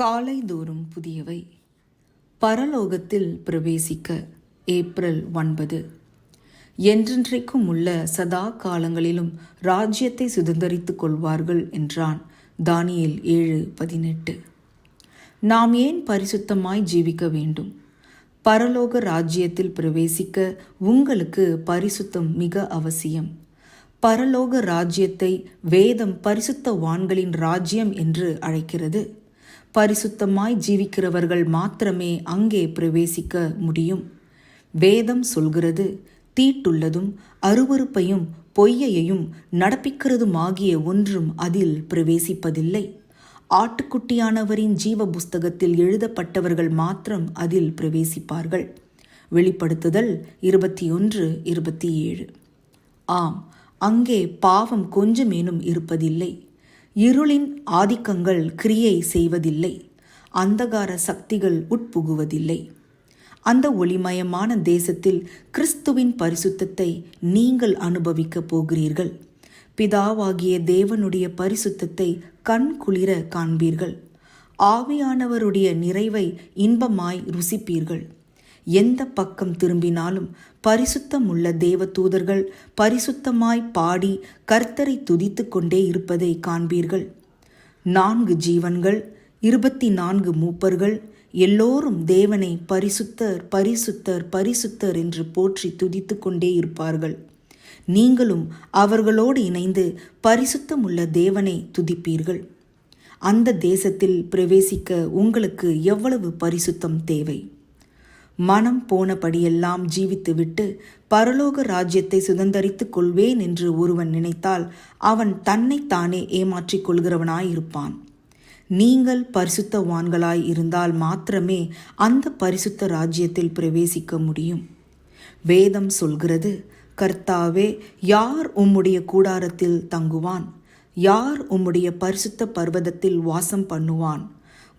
காலைதோறும் புதியவை. பரலோகத்தில் பிரவேசிக்க ஏப்ரல் ஒன்பது. என்றென்றைக்கும் உள்ள சதா காலங்களிலும் ராஜ்யத்தை சுதந்தரித்துக் கொள்வார்கள் என்றான் தானியல் ஏழு பதினெட்டு. நாம் ஏன் பரிசுத்தமாய் ஜீவிக்க வேண்டும்? பரலோக ராஜ்யத்தில் பிரவேசிக்க உங்களுக்கு பரிசுத்தம் மிக அவசியம். பரலோக ராஜ்யத்தை வேதம் பரிசுத்த வான்களின் ராஜ்யம் என்று அழைக்கிறது. பரிசுத்தமாய் ஜீவிக்கிறவர்கள் மாத்திரமே அங்கே பிரவேசிக்க முடியும். வேதம் சொல்கிறது தீட்டுள்ளதும் அருவருப்பையும் பொய்யையும் நடப்பிக்கிறதுமாகிய ஒன்றும் அதில் பிரவேசிப்பதில்லை. ஆட்டுக்குட்டியானவரின் ஜீவ புஸ்தகத்தில் எழுதப்பட்டவர்கள் மாத்திரம் அதில் பிரவேசிப்பார்கள். வெளிப்படுத்துதல் இருபத்தி ஒன்று இருபத்தி ஏழு ஆம் அங்கே பாவம் கொஞ்சமேனும் இருப்பதில்லை. இருளின் ஆதிக்கங்கள் கிரியை செய்வதில்லை அந்தகார சக்திகள் உட்புகுவதில்லை. அந்த ஒளிமயமான தேசத்தில் கிறிஸ்துவின் பரிசுத்தத்தை நீங்கள் அனுபவிக்கப் போகிறீர்கள். பிதாவாகிய தேவனுடைய பரிசுத்தத்தை கண் குளிர காண்பீர்கள். ஆவியானவருடைய நிறைவை இன்பமாய் ருசிப்பீர்கள். எந்த பக்கம் திரும்பினாலும் பரிசுத்தமுள்ள தேவ தூதர்கள் பரிசுத்தமாய் பாடி கர்த்தரை துதித்து கொண்டே இருப்பதை காண்பீர்கள். நான்கு ஜீவன்கள் இருபத்தி நான்கு மூப்பர்கள் எல்லோரும் தேவனை பரிசுத்தர் பரிசுத்தர் பரிசுத்தர் என்று போற்றி துதித்து கொண்டே இருப்பார்கள். நீங்களும் அவர்களோடு இணைந்து பரிசுத்தமுள்ள தேவனை துதிப்பீர்கள். அந்த தேசத்தில் பிரவேசிக்க உங்களுக்கு எவ்வளவு பரிசுத்தம் தேவை? மனம் போனபடியெல்லாம் ஜீவித்துவிட்டு பரலோக ராஜ்யத்தை சுதந்தரித்துக் கொள்வேன் என்று ஒருவன் நினைத்தால் அவன் தன்னைத்தானே ஏமாற்றிக் கொள்கிறவனாயிருப்பான். நீங்கள் பரிசுத்தவான்களாய் இருந்தால் மாத்திரமே அந்த பரிசுத்த ராஜ்யத்தில் பிரவேசிக்க முடியும். வேதம் சொல்கிறது கர்த்தாவே யார் உம்முடைய கூடாரத்தில் தங்குவான்? யார் உம்முடைய பரிசுத்த பர்வதத்தில் வாசம் பண்ணுவான்?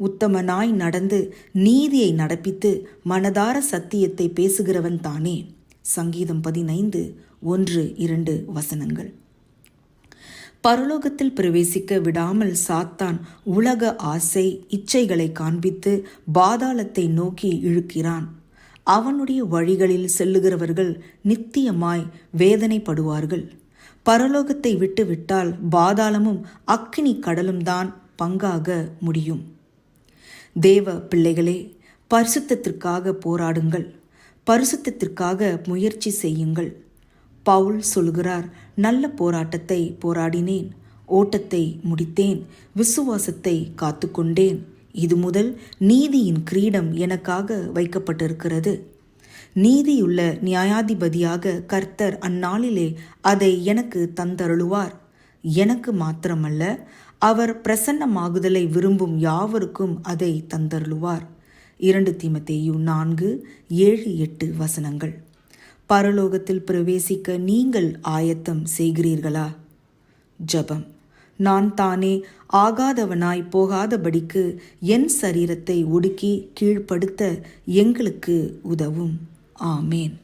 உத்தமனாய் நடந்து நீதியை நடப்பித்து மனதார சத்தியத்தை பேசுகிறவன் தானே. சங்கீதம் பதினைந்து ஒன்று இரண்டு வசனங்கள். பரலோகத்தில் பிரவேசிக்க விடாமல் சாத்தான் உலக ஆசை இச்சைகளை காண்பித்து பாதாளத்தை நோக்கி இழுக்கிறான். அவனுடைய வழிகளில் செல்லுகிறவர்கள் நித்தியமாய் வேதனைப்படுவார்கள். பரலோகத்தை விட்டுவிட்டால் பாதாளமும் அக்கினி கடலும் தான் பங்காக முடியும். தேவ பிள்ளைகளே பரிசுத்தத்திற்காக போராடுங்கள் பரிசுத்தத்திற்காக முயற்சி செய்யுங்கள். பவுல் சொல்கிறார் நல்ல போராட்டத்தை போராடினேன் ஓட்டத்தை முடித்தேன் விசுவாசத்தை காத்துக்கொண்டேன். இது முதல் நீதியின் கிரீடம் எனக்காக வைக்கப்பட்டிருக்கிறது. நீதியுள்ள நியாயாதிபதியாக கர்த்தர் அந்நாளிலே அதை எனக்கு தந்தருளுவார். எனக்கு மாத்திரமல்ல அவர் பிரசன்னமாகுதலை விரும்பும் யாவருக்கும் அதை தந்தருளுவார். இரண்டு தீமத்தேயு நான்கு ஏழு எட்டு வசனங்கள். பரலோகத்தில் பிரவேசிக்க நீங்கள் ஆயத்தம் செய்கிறீர்களா? ஜபம். நான் தானே ஆகாதவனாய் போகாதபடிக்கு என் சரீரத்தை ஒடுக்கி கீழ்ப்படுத்த எங்களுக்கு உதவும். ஆமேன்.